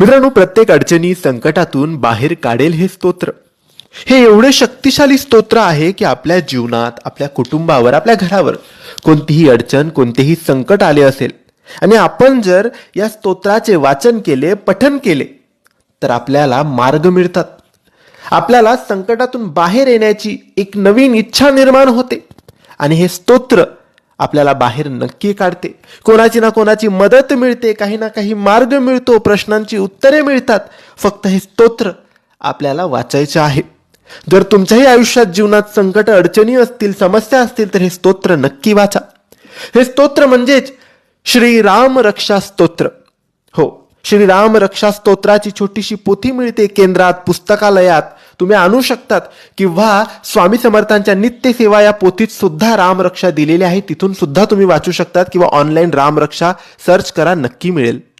मित्रांनो प्रत्येक अडचणी संकटातून बाहेर काढेल हे स्तोत्र. हे एवढे शक्तिशाली स्तोत्र आहे की आपल्या जीवनात आपल्या कुटुंबावर आपल्या घरावर कोणतीही अडचण कोणतेही संकट आले असेल. आणि आपण जर या स्तोत्राचे वाचन केले पठन केले तर आपल्याला मार्ग मिळतात. आपल्याला संकटातून बाहेर येण्याची एक नवीन इच्छा निर्माण होते. आणि हे स्तोत्र आपल्याला बाहेर नक्की काढते. कोणाची ना कोणाची मदत मिळते काही ना काही मार्ग मिळतो प्रश्नांची उत्तरे मिळतात. फक्त हे स्तोत्र आपल्याला वाचायचे आहे. जर तुमच्याही आयुष्यात जीवनात संकट अडचणी असतील समस्या असतील तर हे स्तोत्र नक्की वाचा. हे स्तोत्र म्हणजेच श्रीराम रक्षा स्तोत्र. हो श्रीराम रक्षा स्तोत्राची छोटीशी पोथी मिळते केंद्रात पुस्तकालयात तुम्ही आणू शकतात. किंवा स्वामी समर्थांच्या नित्य सेवा या पोथीत सुद्धा रामरक्षा दिलेली आहे तिथून सुद्धा तुम्ही वाचू शकतात. किंवा ऑनलाईन रामरक्षा सर्च करा नक्की मिळेल.